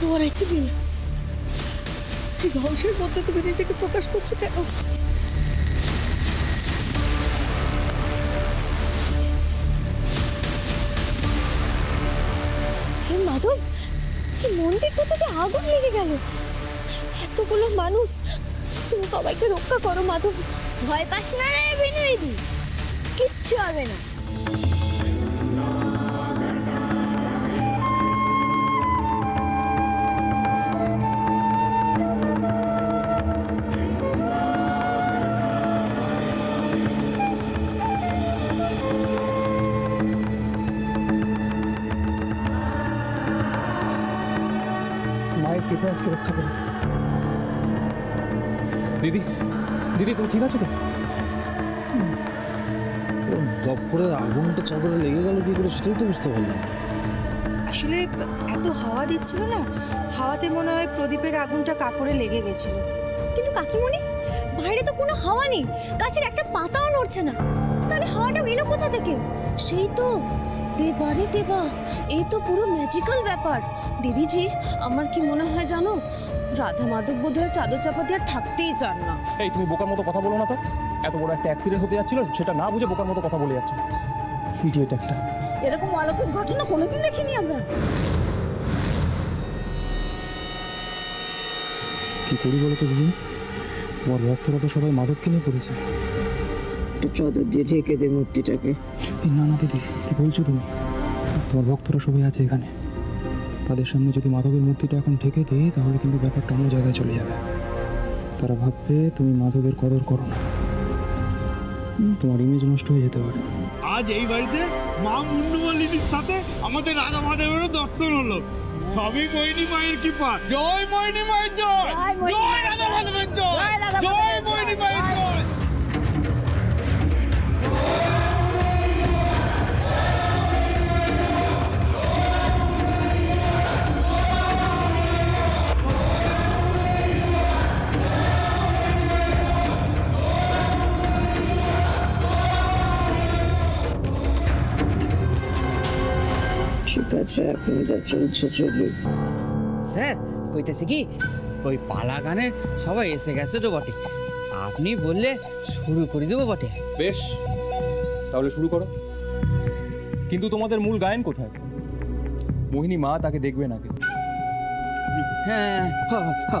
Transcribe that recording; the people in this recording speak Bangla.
তোমার এই ধ্বংসের মধ্যে তুমি নিজেকে প্রকাশ করছ কেন? হে মাধব মন্দিরটাতে যে আগুন লেগে গেল? এতগুলো মানুষ, তুমি সবাইকে রক্ষা করো মাধব। ভয় পাস না রে বিনয়দি, কিচ্ছু হবে না। মায়ের কৃপা আজকে রক্ষা করি দিদি দিদি তুমি ঠিক আছে তো? এরকম দপ করে আগুনটা চাদরে লেগে গেল কি করে সেটাই তো বুঝতে পারলাম না। আসলে এত হাওয়া দিচ্ছিল না হাওয়াতে মনে হয় প্রদীপের আগুনটা কাপড়ে লেগে গেছিল। কিন্তু কাকিমণি বাইরে তো কোনো হাওয়া নেই গাছের একটা পাতাও নড়ছে না। তাহলে হাওয়াটা এলো কোথা থেকে? সেই তো দেবা রে দেবা এই তো পুরো ম্যাজিক্যাল ব্যাপার। দিদিজি আমার কি মনে হয় জানো? রাধা মাধব বোধহয় চাদর চাপা দিয়ে আর থাকতেই চান না। এই তুমি বোকার মতো কথা বলো না তো। এত বড় একটা অ্যাক্সিডেন্ট হতে যাচ্ছিল সেটা না বুঝে বোকার মতো কথা বলে যাচ্ছ। ইডিয়েট একটা। এরকম অলৌকিক ঘটনা কোনোদিন দেখিনি আমরা। কি করি বলো তো দিদি? তোমার ভক্তরা তো সবাই মাধবকে নিয়ে পড়েছে একটু চাদর দিয়ে ঢেকে দে মূর্তিটাকে। না না দিদি কি বলছো তুমি? তোমার ভক্তরা সবাই আছে এখানে। তাদের সামনে যদি মাধবের মূর্তিটা এখন ঢেকে দিই তাহলে কিন্তু ব্যাপারটা অন্য জায়গায় চলে যাবে। তারা ভাববে তুমি মাধবের কদর করো না। তোমার ইমেজ নষ্ট হয়ে যেতে পারে। আজ এই বাড়িতে মা মুন্ডমালিনীর সাথে আমাদের রাধা মাধবেরও দর্শন হলো। সবই মৈনী মায়ের কৃপা। জয় মৈনী মায়ের জয় জয়! ঠিক আছে এখন যা চলছে চলুক স্যার কইতেছি কি ওই পালা গানের সবাই এসে গেছে তো বটে। আপনি বললে শুরু করে দেবো বটে। বেশ তাহলে শুরু করো। কিন্তু তোমাদের মূল গায়ন কোথায়? মোহিনী মা তাকে দেখবে নাকি হ্যাঁ হ, হ।